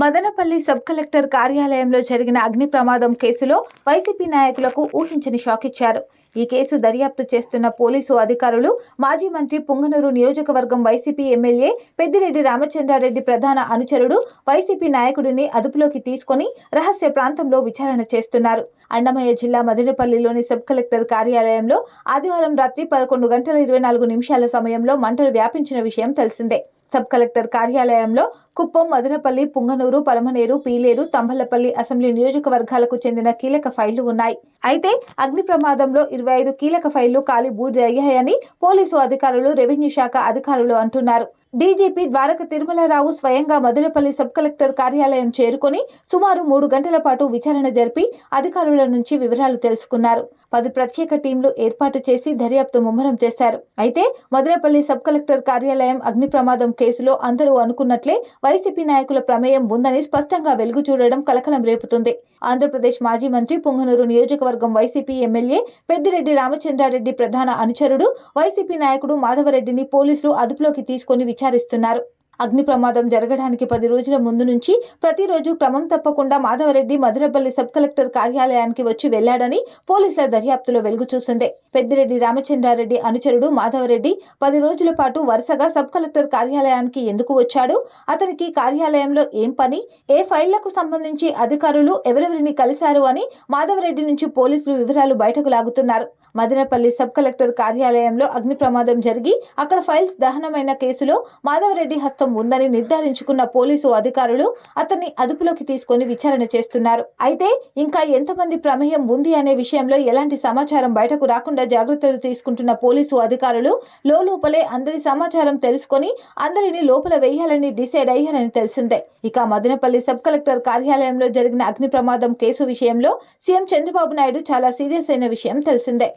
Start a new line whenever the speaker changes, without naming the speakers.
Madanapalle sub collector కార్యాలయంలో జరిగిన అగ్ని ప్రమాదం కేసులో వైసీపీ నాయకులకు ఊహించని షాక్ ఇచ్చారు. ఈ కేసు దర్యాప్తు చేస్తున్న పోలీసు అధికారులు మాజీ మంత్రి పుంగనూరు నియోజకవర్గం వైసీపీ ఎమ్మెల్యే పెద్దిరెడ్డి రామచంద్రారెడ్డి ప్రధాన అనుచరుడు వైసీపీ నాయకుడిని అదుపులోకి తీసుకొని రహస్య ప్రాంతంలో విచారణ చేస్తున్నారు. అన్నమయ్య జిల్లా మదనపల్లిలోని సబ్ కలెక్టర్ కార్యాలయంలో ఆదివారం రాత్రి పదకొండు గంటల ఇరవై నాలుగు నిమిషాల సమయంలో మంటలు వ్యాపించిన విషయం తెలిసిందే. సబ్ కలెక్టర్ కార్యాలయంలో కుప్పం మదనపల్లి పుంగనూరు పలమనేరు పీలేరు తంబలపల్లి అసెంబ్లీ నియోజకవర్గాలకు చెందిన కీలక ఫైళ్ళు ఉన్నాయి. అయితే అగ్ని ప్రమాదంలో ఇరవై ఐదు కీలక ఫైళ్ళు ఖాళీ బూడిదయ్యాయని పోలీసు అధికారులు రెవెన్యూ శాఖ అధికారులు అంటున్నారు. డీజీపీ ద్వారక తిరుమలరావు స్వయంగా మదనపల్లి సబ్ కలెక్టర్ కార్యాలయం చేరుకొని సుమారు మూడు గంటల పాటు విచారణ జరిపి అధికారుల నుంచి వివరాలు తెలుసుకున్నారు. పది ప్రత్యేక టీంలు ఏర్పాటు చేసి దర్యాప్తు ముమ్మరం చేశారు. అయితే మదనపల్లి సబ్ కలెక్టర్ కార్యాలయం అగ్ని ప్రమాదం కేసులో అందరూ అనుకున్నట్లే వైసీపీ నాయకుల ప్రమేయం ఉందని స్పష్టంగా వెలుగు చూడడం కలకలం రేపుతుంది. ఆంధ్రప్రదేశ్ మాజీ మంత్రి పొంగనూరు నియోజకవర్గం వైసీపీ ఎమ్మెల్యే పెద్దిరెడ్డి రామచంద్రారెడ్డి ప్రధాన అనుచరుడు వైసీపీ నాయకుడు మాధవరెడ్డిని పోలీసులు అదుపులోకి తీసుకొని విచారిస్తున్నారు. అగ్ని ప్రమాదం జరగడానికి పది రోజుల ముందు నుంచి ప్రతిరోజు క్రమం తప్పకుండా మాధవరెడ్డి మధురపల్లి సబ్ కలెక్టర్ కార్యాలయానికి వచ్చి వెళ్ళాడని పోలీసుల దర్యాప్తులో వెలుగు చూసింది. పెద్దిరెడ్డి రామచంద్రారెడ్డి అనుచరుడు మాధవరెడ్డి పది రోజుల పాటు వరుసగా సబ్ కలెక్టర్ కార్యాలయానికి ఎందుకు వచ్చాడు? అతనికి కార్యాలయంలో ఏం పని? ఏ ఫైళ్ళకు సంబంధించి అధికారులు ఎవరెవరిని కలిశారు అని మాధవరెడ్డి నుంచి పోలీసులు వివరాలు బయటకు లాగుతున్నారు. మదనపల్లి సబ్ కలెక్టర్ కార్యాలయంలో అగ్ని ప్రమాదం జరిగి అక్కడ ఫైల్స్ దహనమైన కేసులో మాధవరెడ్డి హస్తం ఉందని నిర్ధారించుకున్న పోలీసు అధికారులు అతన్ని అదుపులోకి తీసుకొని విచారణ చేస్తున్నారు. అయితే ఇంకా ఎంతమంది ప్రమేయం ఉంది అనే విషయంలో ఎలాంటి సమాచారం బయటకు రాకుండా జాగ్రత్తలు తీసుకుంటున్న పోలీసు అధికారులు లోపలే అందరి సమాచారం తెలుసుకొని అందరినీ లోపల వేయాలని డిసైడ్ అయ్యారని తెలిసిందే. ఇక మదనపల్లి సబ్ కలెక్టర్ కార్యాలయంలో జరిగిన అగ్ని ప్రమాదం కేసు విషయంలో సీఎం చంద్రబాబు నాయుడు చాలా సీరియస్ అయిన విషయం తెలిసిందే.